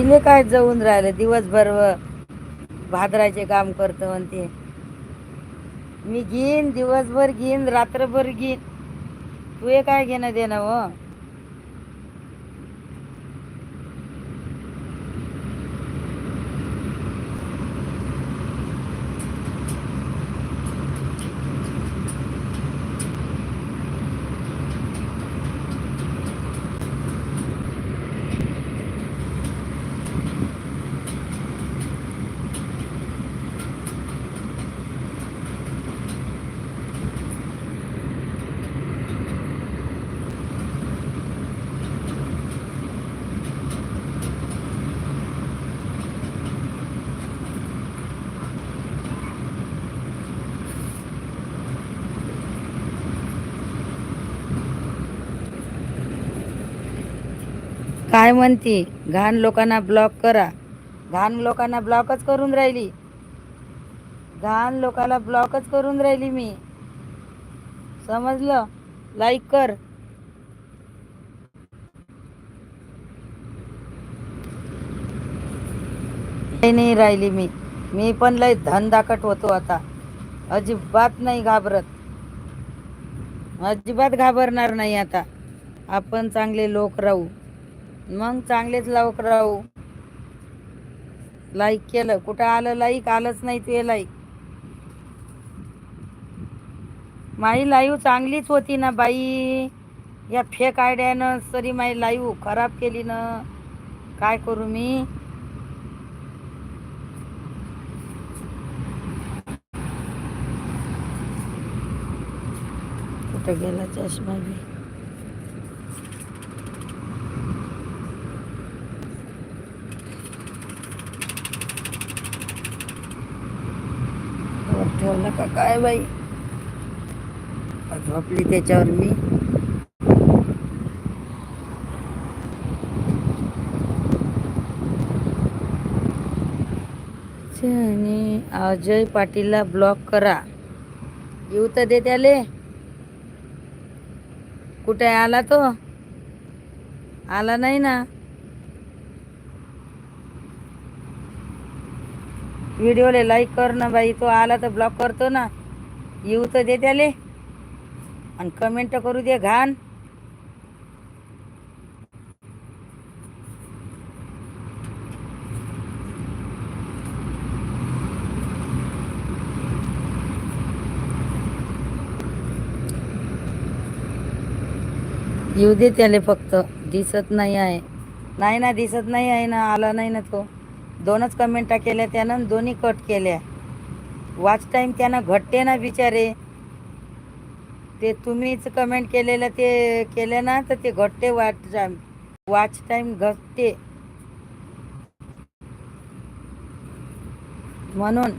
इले काय जाऊन राहिलं? दिवसभर भादराचे काम करतो म्हणते मी घेईन दिवसभर घेईन रात्रभर घेईन. तू हे काय घेणं देणं हो? काय म्हणते? घाण लोकांना ब्लॉक करा. घाण लोकांना ब्लॉकच करून राहिली. घाण लोकाला ब्लॉकच करून राहिली मी. समजलं? लाईक कर. काही नाही राहिली मी. मी पण लय धनदाकट होतो आता. अजिबात नाही घाबरत. अजिबात घाबरणार नाही आता. आपण चांगले लोक राहू. मग चांगलेच लावक राहू. लाईक केलं. कुठं आलं लाईक आलंच नाही ते लाईक माझी लाईव्ह चांगलीच होती ना बाई. या फेक आयडियानं सरी माझी लाईव्ह खराब केली ना. काय करू मी? कुठं गेला चष्मा ठेवू नका का काय बाई? झोपली त्याच्यावर मी. आणि अजय पाटीलला ब्लॉक करा. येऊ तर दे त्याले. कुठे आला तो? आला नाही ना? व्हिडिओला लाईक कर ना बाई तो आला तर ब्लॉक करतो ना. येऊ तर दे त्याले. आणि कमेंट करू दे घाण. येऊ दे त्याले फक्त. दिसत नाही आहे. नाही ना दिसत नाही आहे ना आला नाही ना तो. दोनच कमेंटा केल्या त्यानं दोन्ही कट केल्या. वाच टाईम त्यानं घटते ना बिचारे. ते तुम्हीच कमेंट केलेलं ते केले ना तर ते घटते वाच टाईम वाच टाईम घटते म्हणून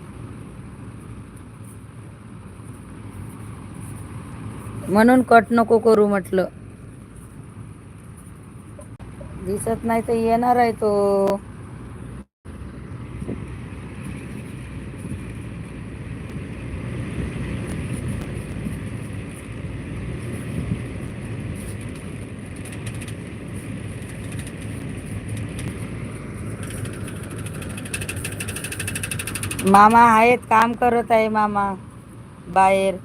म्हणून कट नको करू म्हटलं. दिसत नाही तर येणार आहे तो. मामा आहेत काम करत आहे मामा. बाहेर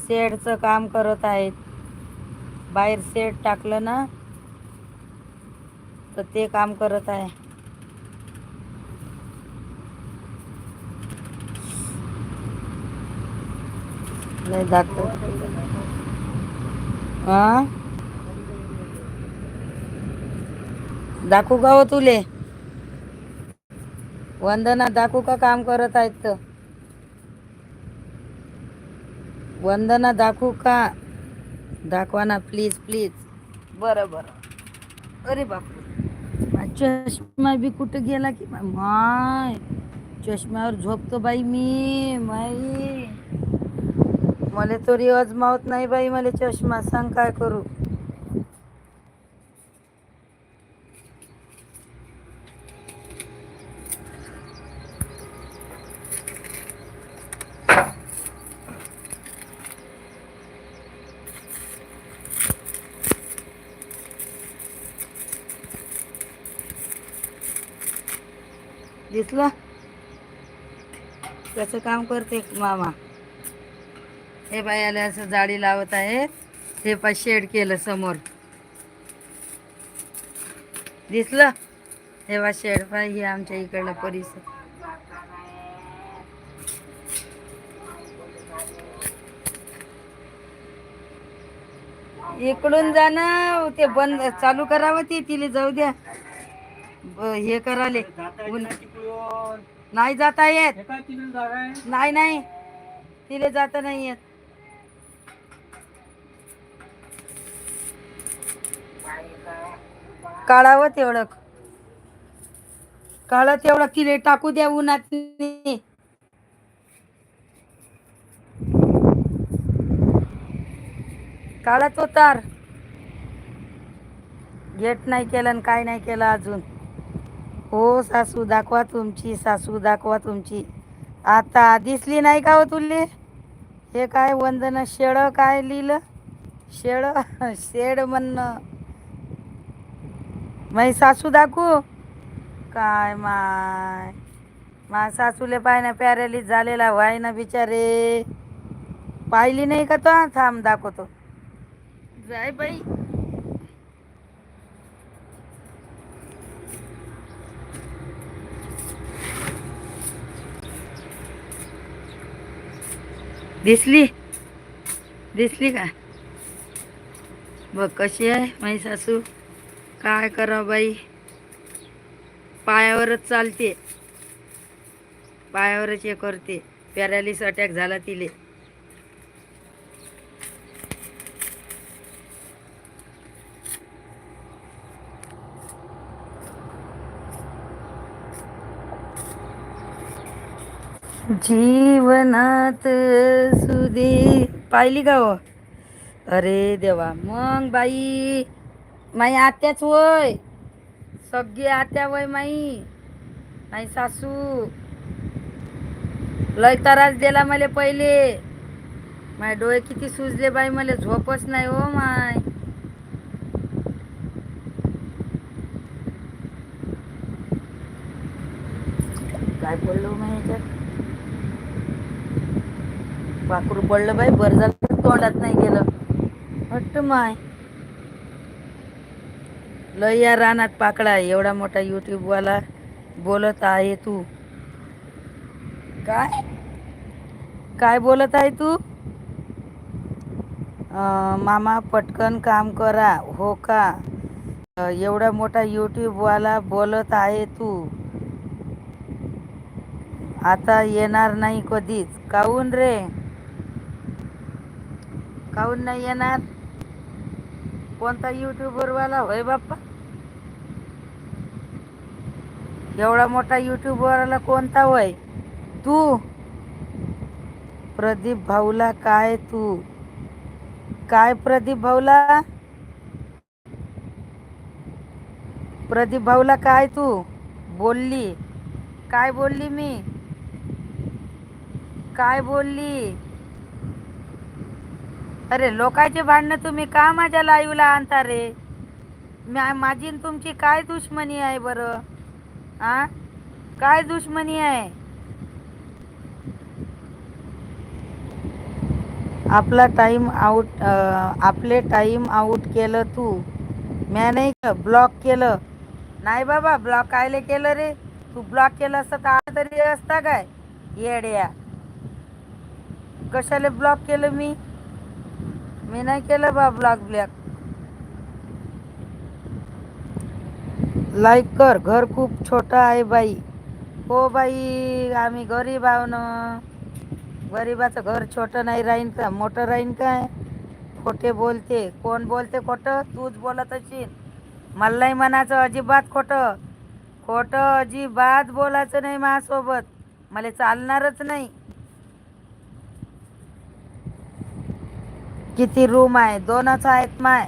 शेडचं काम करत आहेत. बाहेर शेड टाकलं ना तर ते काम करत आहे. नाही दाखव हा दाखवू का हो तुले? वंदना दाखवू का काम करत आहेत तर? वंदना दाखवू का? दाखवा ना प्लीज प्लीज बरं बरं. अरे बापरे. माझा चष्मा बी कुठं गेला की? माय चष्म्यावर झोपतो बाई मी माई. मला तो रिवाज मावत नाही बाई मला चष्मा. सांग काय करू? दिसलं त्याचं काम करते मामा. हे बायाला असं जाळी लावत आहे. हे पा शेड केलं समोर. दिसलं? हे बा शेड पाय हे आमच्या इकडला परिसर. इकडून जाणं ते बंद चालू करावं ती तिला जाऊ द्या. हे कराले. नाही जाता येत. नाही नाही. तिला जाता नाही येत. काढावं तेवढं. काढा तेवढं. तिले टाकू द्या उन्हात काढा तो तार. गेट नाही केलं काय नाही केलं अजून. हो सासू दाखवा तुमची सासू दाखवा तुमची. आता दिसली नाही का हो तुले हे काय वंदन शेळ काय लिहिलं? शेळ शेड म्हणणं. मै सासू दाखवू? काय माय? मा सासूले पाय ना पॅरेलिस झालेला व्हाय ना बिचारे. पाहिली नाही का तो? थांब दाखवतो. जाय बाई. दिसली? दिसली का? बघ कशी आहे माझी सासू? काय करा बाई? पायावरच चालते. पायावरच हे करते. पॅरालिस अटॅक झाला तिले. जीवनात सुदे. पाहिली का हो? अरे देवा. मग बाई माई आत्याच वय. सगळी आत्या वय माई. माई सासू. लय त्रास दिला मला पहिले. माय डोळे किती सुजले बाई मला. झोपच नाही हो माय. काय बोललो माहिती पाखरू पडलं बाई बरं झालं तोंडात नाही गेलं. हट्ट माय. लय या रानात पाकडा एवढा मोठा युट्यूबवाला बोलत आहे तू. काय? काय बोलत आहे तू? मामा पटकन काम करा हो का? एवढा मोठा यूट्यूबवाला बोलत आहे तू. आता येणार नाही कधीच. काऊन रे? काऊन नाही येणार? कोणता युट्यूबरवाला होय बाप्पा. एवढा मोठा युट्यूबवाला कोणता होय? तू? प्रदीप भाऊला काय तू? काय प्रदीप भाऊला? प्रदीप भाऊला काय तू? बोलली. काय बोलली मी? काय बोलली? अरे लोकांचे भांडणं तुम्ही का माझ्या लाईव्हला आणता रे? माझी तुमची काय दुश्मनी आहे बरं? आ? काय दुश्मनी आहे? आपला टाइम आउट आपले टाइम आउट केलं तू. म्या नाही ब्लॉक केलं? नाही बाबा ब्लॉक कायले केलं रे? तू ब्लॉक केलं असतं तर आता तरी असता काय? येड्या. कशाला ब्लॉक केलं मी? मी नाही केलं बा ब्लॉक ब्लॅक. लाईक कर घर खूप छोटं आहे बाई. हो बाई आम्ही गरीब आहो ना. गरीबाचं घर छोटं नाही राहीन का? मोठं राहीन काय? खोटे बोलते. कोण बोलते खोटं? तूच बोलत असेल मला नाही म्हणायचं अजिबात खोटं. खोटं अजिबात बोलायचं नाही माझ्यासोबत. मला चालणारच नाही. किती रूम आहे? दोनच आहेत माय.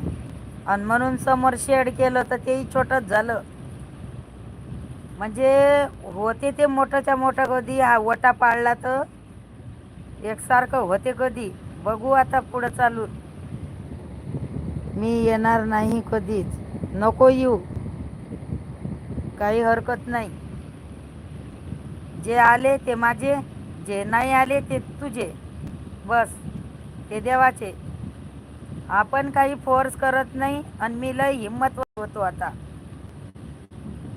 आणि म्हणून समोर शेड केलं तर तेही छोटंच झालं. म्हणजे होते ते मोठंच्या मोठं कधी हा वटा पाळला तर एकसारखं होते कधी बघू आता पुढं चालू मी येणार नाही कधीच. नको येऊ. काही हरकत नाही. जे आले ते माझे जे नाही आले ते तुझे. बस. ते देवाचे. आपण काही फोर्स करत नाही आणि मी लय हिंमत होतो आता.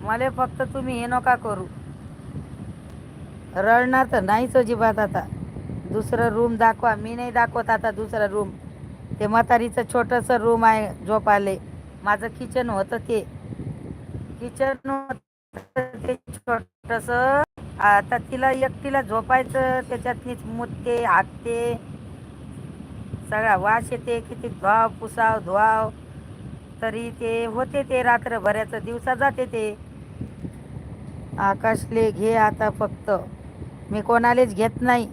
मला फक्त तुम्ही हे नका करू. रडणार तर नाहीच अजिबात आता. दुसरं रूम दाखवा. मी नाही दाखवत आता दुसरा रूम ते म्हातारीचं छोटंसं रूम आहे झोपाले. माझं किचन होतं ते. किचन होतं ते छोटंसं. आता तिला एकटीला झोपायचं त्याच्यातनीच मुतते हाकते. सगळा वास येते किती धुवाव पुसाव धुवाव. तरी ते होते ते रात्रभराचं दिवसा जाते ते. आकाशले घे आता फक्त. मी कोणालाच घेत नाही.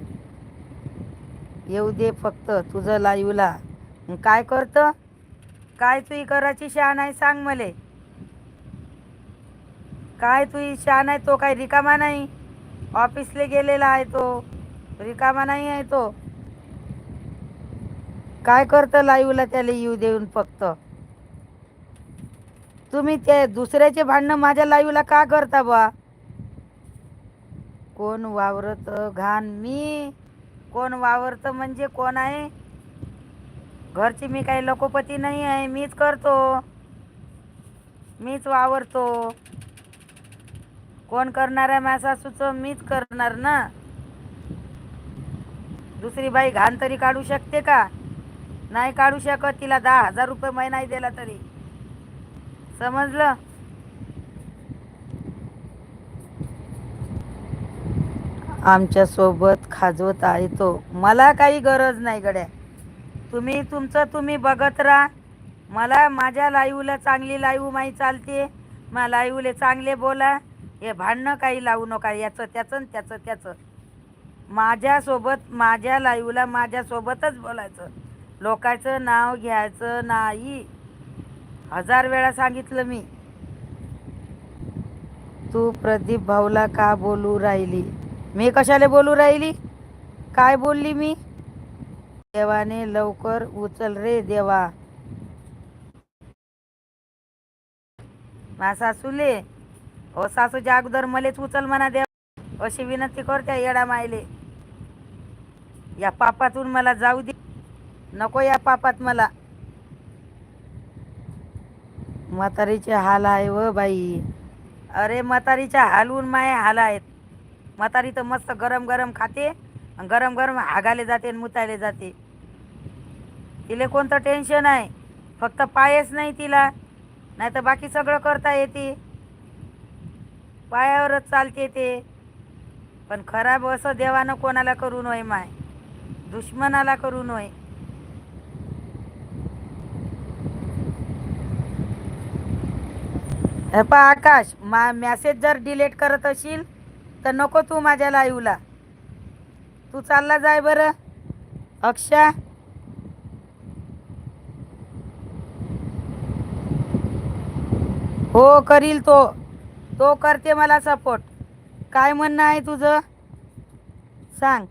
येऊ दे फक्त तुझं लाईवला. काय करतं? काय तुही करायची शान आहे सांग मले. काय तुही शान आहे तो काय रिकामा नाही? ऑफिसले गेलेला आहे तो. रिकामा नाही आहे तो. काय करतं लाईव्हला त्याला येऊ देऊन फक्त? तुम्ही ते दुसऱ्याचे भांडणं माझ्या लाईव्हला का करता बा? कोण वावरत घाण? मी? कोण वावरत म्हणजे कोण आहे? घरची मी काही लोकोपती नाही आहे मीच करतो. मीच वावरतो. कोण करणार आहे माझ्या सासूचं? मीच करणार ना? दुसरी बाई घाण तरी काढू शकते का? नाही काढू शकत तिला दहा हजार रुपये महिना दिला तरी. समजलं? आमच्यासोबत खाजवत आहे तो. मला काही गरज नाही गड्या. तुम्ही तुमचं तुम्ही बघत राहा. मला माझ्या लाईवला चांगली लाईव माही चालते. मा लाईवले चांगले बोला. हे भांडणं काही लावू नका. याचं त्याचं त्याचं त्याचं. माझ्यासोबत माझ्या लाईवला माझ्यासोबतच बोलायचं. लोकांचं नाव घ्यायचं नाही. हजार वेळा सांगितलं मी. तू प्रदीप भाऊला का बोलू राहिली? मी कशाला बोलू राहिली? काय बोलली मी? देवाने लवकर उचल रे देवा. मा सासूले ओ सासूच्या अगोदर मलेच उचल म्हणा देवा. अशी विनंती करते येडा मायले. या पापातून मला जाऊ दे. नको या पापात मला. म्हातारीचे हाल आहे व बाई. अरे म्हातारीच्या हालून माय हाल आहेत. म्हातारी तर मस्त गरम गरम खाते आणि गरम गरम हागाले जाते आणि मुतायले जाते. तिला कोणतं टेन्शन आहे? फक्त पायच नाही तिला. नाही तर बाकी सगळं करता येते. पायावरच चालते ते. पण खराब असं देवानं कोणाला करू नये माय. दुश्मनाला करू नये. हे पा आकाश मा मॅसेज जर डिलीट करत असशील तर नको तू माझ्या लाईव्हला तू चालला जाय बरं. अक्षा. हो करील तो. तो करते मला सपोर्ट काय म्हणणं आहे तुझं? सांग.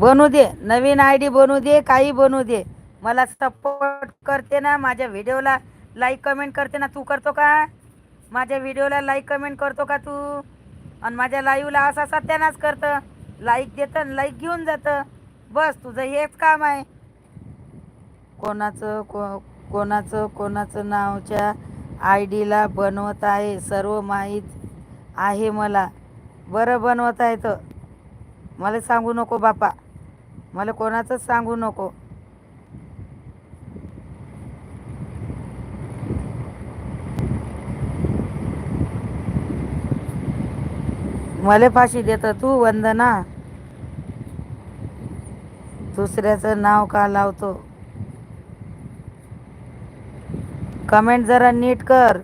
बनू दे. नवीन आय डी बनू दे काही बनू दे. मला सपोर्ट करते ना माझ्या व्हिडिओला लाईक कमेंट करते ना तू करतो का? माझ्या व्हिडिओला लाईक कमेंट करतो का तू? आणि माझ्या लाईव्हला असा सत्यानाच करतं. लाईक देतं लाईक घेऊन जातं. बस तुझं हेच काम आहे. कोणाचं को कोणाचं कोणाचं नावच्या आय डीला बनवत आहे सर्व माहीत आहे मला. बरं बनवत आहे तर मला सांगू नको बापा. मला कोणाचंच सांगू नको. मला फाशी देत तू वंदना. दुसऱ्याचं नाव का लावतो? कमेंट जरा नीट कर.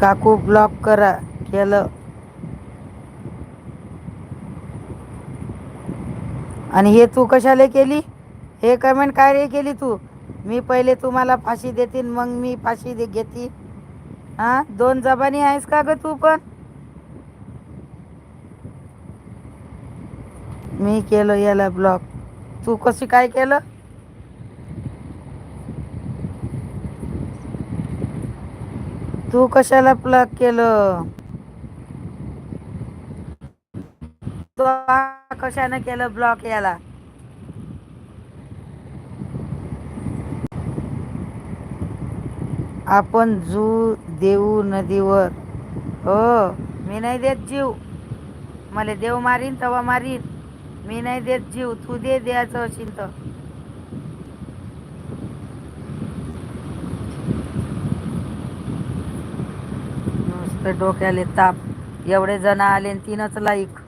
काकू ब्लॉक करा केलं. आणि हे तू कशाला केली? हे कमेंट काय रे केली तू? मी पहिले तुम्हाला फाशी देतीन मग मी फाशी दे घेतील हा? दोन जबानी आहेस का ग तू पण? मी केलं याला ब्लॉक तू कशी काय केलं? तू कशाला प्लग केलं? कशानं केलं ब्लॉक याला? आपण जू देऊ नदीवर. हो मी नाही देत जीव. मला देव मारीन तवा मारीन. मी नाही देत जीव. तू दे द्यायचं असेल तर. नुसतं डोक्याले ताप. एवढे जण आले तीनच लाईक.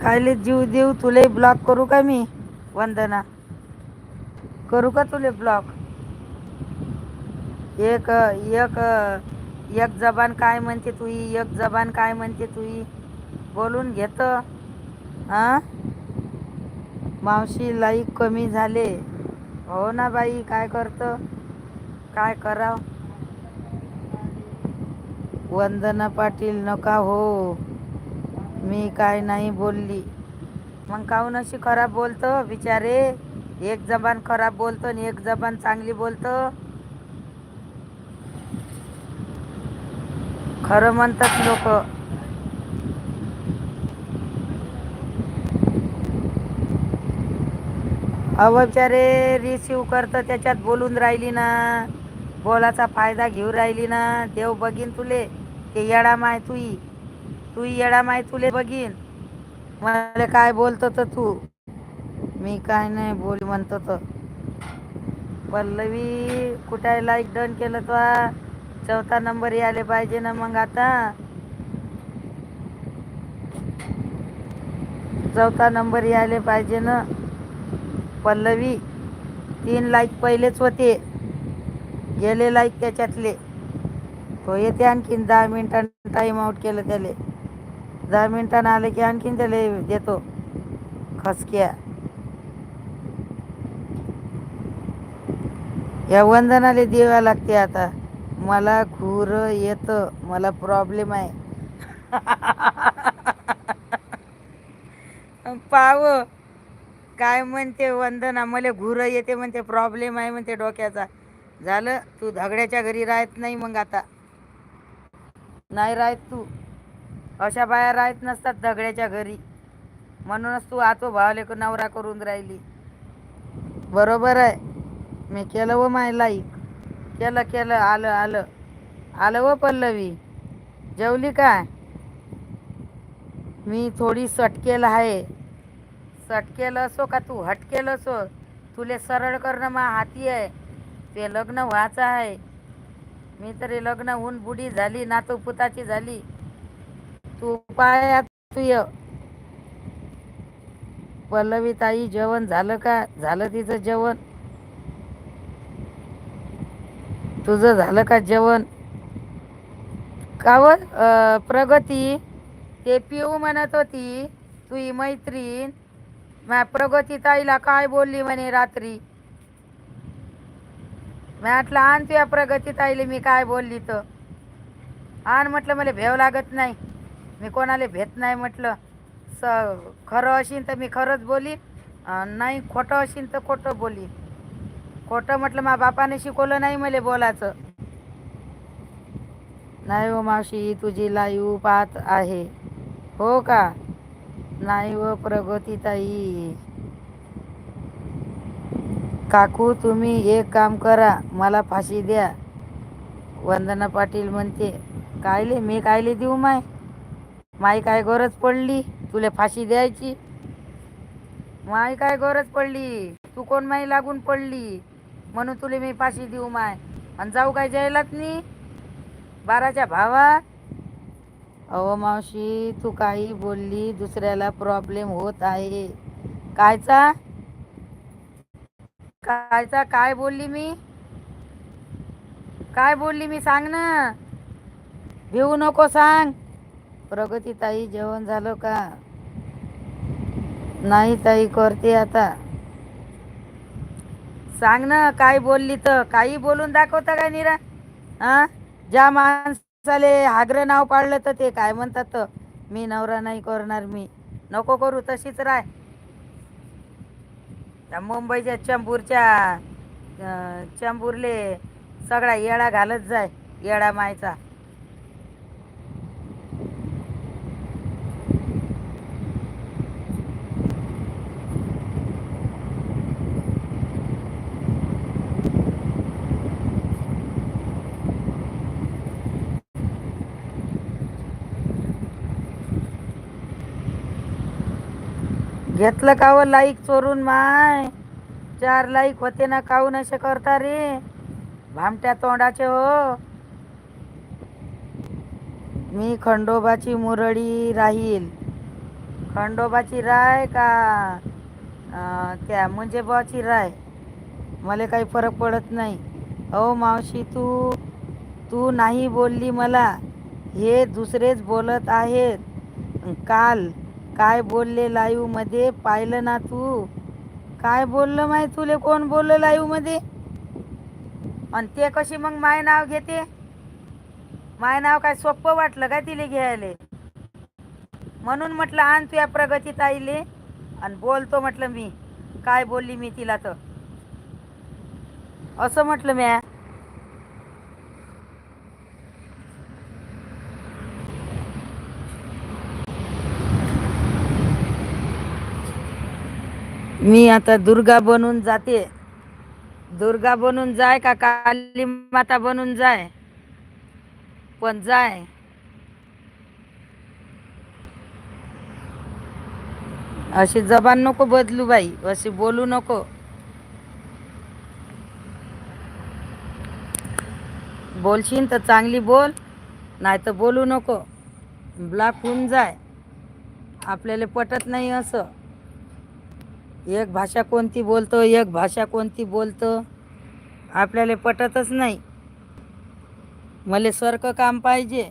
कायले जीव देऊ तुले ब्लॉक करू का मी? वंदना. करू का तुले ब्लॉक? एक एक एक जबान काय म्हणते तुई? एक जबान काय म्हणते तुई? बोलून घेत. हा मावशी लाईक कमी झाले. हो ना बाई काय करत? काय कराव? वंदना पाटील नका हो. मी काय नाही बोलली. मग काहून अशी खराब बोलतं? बिचारे एक जबान खराब बोलतो आणि एक जबान चांगली बोलतं? खरं म्हणतात लोक. अवचारे रिसिव्ह करतं त्याच्यात बोलून राहिली ना. बोलाचा फायदा घेऊ राहिली ना. देव बघीन तुले ते येडा माय तुई. तू येडा माय तुले बघीन. मला काय बोलतो तर तू? मी काय नाही बोल म्हणतो तर. पल्लवी कुठे लाईक डन केलं तो चौथा नंबर यायला पाहिजे ना मग आता. चौथा नंबर यायला पाहिजे ना. पल्लवी तीन लाईक पहिलेच होते. गेले लाईक त्याच्यातले. तो येते आणखीन दहा मिनटानं टाईम आउट केलं त्याले. दहा मिनटानं आले की आणखीन त्याला देतो. खसक्या. या वंदनाले देवा लागते आता. मला घूर येतं. मला प्रॉब्लेम आहे. पाव. काय म्हणते वंदना? मला घुर येते म्हणते प्रॉब्लेम आहे म्हणते डोक्याचा. झालं? तू धगड्याच्या घरी राहत नाही मग आता. नाही राहत तू. अशा बाया राहत नसतात दगड्याच्या घरी. म्हणूनच तू आतो भावले नवरा करून राहिली. बरोबर आहे. मी केलं व माय लाईक. केलं केलं आलं आलं. आलं व पल्लवी. जेवली काय? मी थोडी सटकेल आहे. सटकेल असो का तू हटकेल असो तुले सरळ करणं मा हाती आहे. ते लग्न व्हायचं आहे. मी तरी लग्न होऊन बुडी झाली नातू पुताची झाली. तू पाया तू पल्लवी ताई जेवण झालं का? झालं तिचं जेवण. तुझं झालं का जेवण? कावर प्रगती ते पिऊ म्हणत होती तुझी मैत्रीण मॅ प्रगती ताईला काय बोलली म्हणे रात्री? म्हटलं आण तुया प्रगती ताईले मी काय बोलली तर. आण म्हटलं मला भेव लागत नाही. मी कोणाला भेट नाही म्हटलं. स खरं अशीन तर मी खरंच बोली नाही खोटं अशीन तर खोटं बोली. खोटं म्हटलं मा बापाने शिकवलं नाही मला बोलायचं नाही हो मावशी तुझी लाईव पाहत आहे. हो का? नाही व प्रगतीताई काकू तुम्ही एक काम करा मला फाशी द्या. वंदना पाटील म्हणते कायले? मी कायले देऊ माय? माई काय गरज पडली? तुला फाशी द्यायची? माई काय गरज पडली? तू कोण माई लागून पडली? म्हणून तुला मी फाशी देऊ माय. आणि जाऊ काय जायलात नी बाराच्या भावा अहो मावशी तू काही बोलली दुसऱ्याला प्रॉब्लेम होत आहे. कायचा? कायचा? काय बोलली मी? काय बोलली मी? सांग ना. भिवू नको सांग. प्रगती ताई जेवण झालं का? नाही ताई करते आता. सांग ना काय बोलली तर. काही बोलून दाखवता का निरा? हा? ज्या चाले हागरं नाव पाडलं तर ते काय म्हणतात? तर मी नवरा नाही करणार मी. नको करू तशीच राय त्या मुंबईच्या चंबूरच्या चेंबूरले चंबूरले सगळा येडा घालत जाय येडा मायचा. घेतलं का व लाईक चोरून माय? चार लाईक होते ना काऊन असे करता रे? भामट्या तोंडाचे हो. मी खंडोबाची मुरळी राहील. खंडोबाची राय का? त्या म्हणजे बाची राय. मला काही फरक पडत नाही. अहो मावशी तू तू नाही बोलली मला. हे दुसरेच बोलत आहेत. काल काय बोलले लाईव्हमध्ये? पाहिलं ना तू. काय बोललं माय तुले? कोण बोललं लाईव्हमध्ये? आणि ते कशी मग माय नाव घेते? माय नाव काय सोपं वाटलं काय तिले घ्यायले? म्हणून म्हटलं आण तू या आईले आणि बोलतो म्हटलं मी. काय बोलली मी तिला तर? असं म्हटलं म्या. मी आता दुर्गा बनून जाते. दुर्गा बनून जाय का काली माता बनून जाय? पण जाय. अशी जबान नको बदलू बाई अशी बोलू नको. बोलशील तर चांगली बोल नाही तर बोलू नको. ब्लॉक होऊन जाय. आपल्याला पटत नाही असं. एक भाषा कोणती बोलतो एक भाषा कोणती बोलतो आपल्याला पटतच नाही. मला सारखं काम पाहिजे.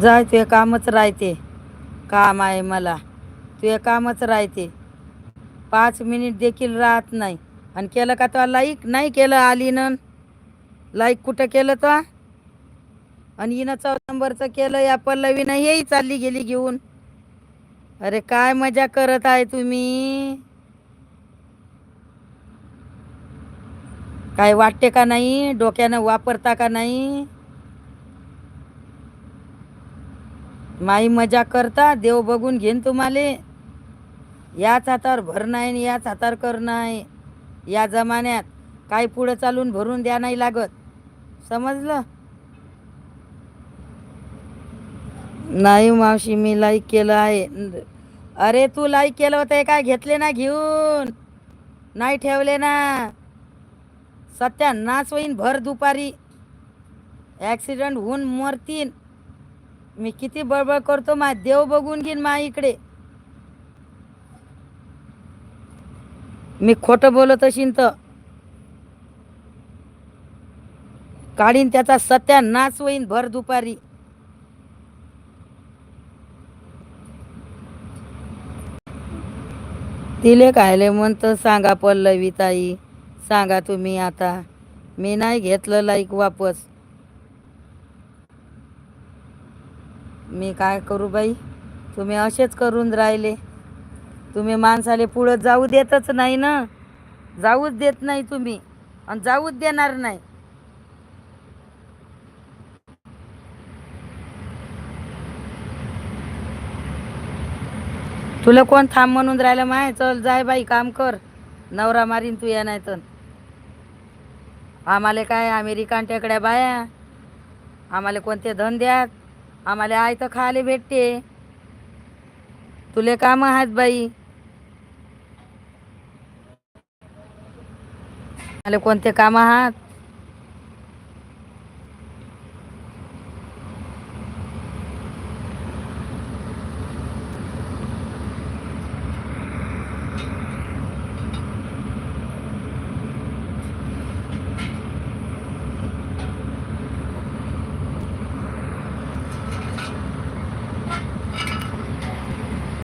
जाय तुझे कामच राहते. काम आहे मला. तुझे कामच राहते. पाच मिनिट देखील राहत नाही. आणि केलं का तो लाईक? नाही केलं आली न लाईक कुठं केलं तो? आणि हिनं चौदा नंबरचं केलं या पल्लवीनं हेही चालली गेली घेऊन. अरे काय मजा करत आहे तुम्ही? काय वाटते का नाही? डोक्यानं वापरता का नाही? माई मजा करता देव बघून घेईन तुम्हाला. याच हातावर भरणं आहे आणि याच हातावर करणं आहे या जमान्यात काही पुढं चालून भरून द्या नाही लागत. समजलं? नाही मावशी मी लाईक केलं आहे. अरे तू लाईक केलं होतं आहे काय घेतले ना घेऊन? नाही ठेवले ना. सत्या नाच होईन भर दुपारी. ॲक्सिडेंट होऊन मरतीन. मी किती बळबळ करतो मा देव बघून घेईन मा इकडे. मी खोटं बोलत असीन तर. काढीन त्याचा सत्या नाच होईन भर दुपारी. तिले कायले म्हणतं सांगा पल्लवी ताई सांगा तुम्ही आता. मी नाही घेतलं लाईक वापस. मी काय करू बाई? तुम्ही असेच करून राहिले. तुम्ही माणसाले पुढं जाऊ देतच नाही ना. जाऊच देत नाही तुम्ही. आणि जाऊच देणार नाही. तुला कोण थांब म्हणून राहिलं माय? चल जाय बाई काम कर. नवरा मारीन तू या नाही तर आम्हाला काय अमेरिकान टेकड्या बाया? आम्हाला कोणते धंद्यात आम्हाला आय तर खायला भेटते. तुले काम आहेत बाई. आम्हाला कोणते काम आहात?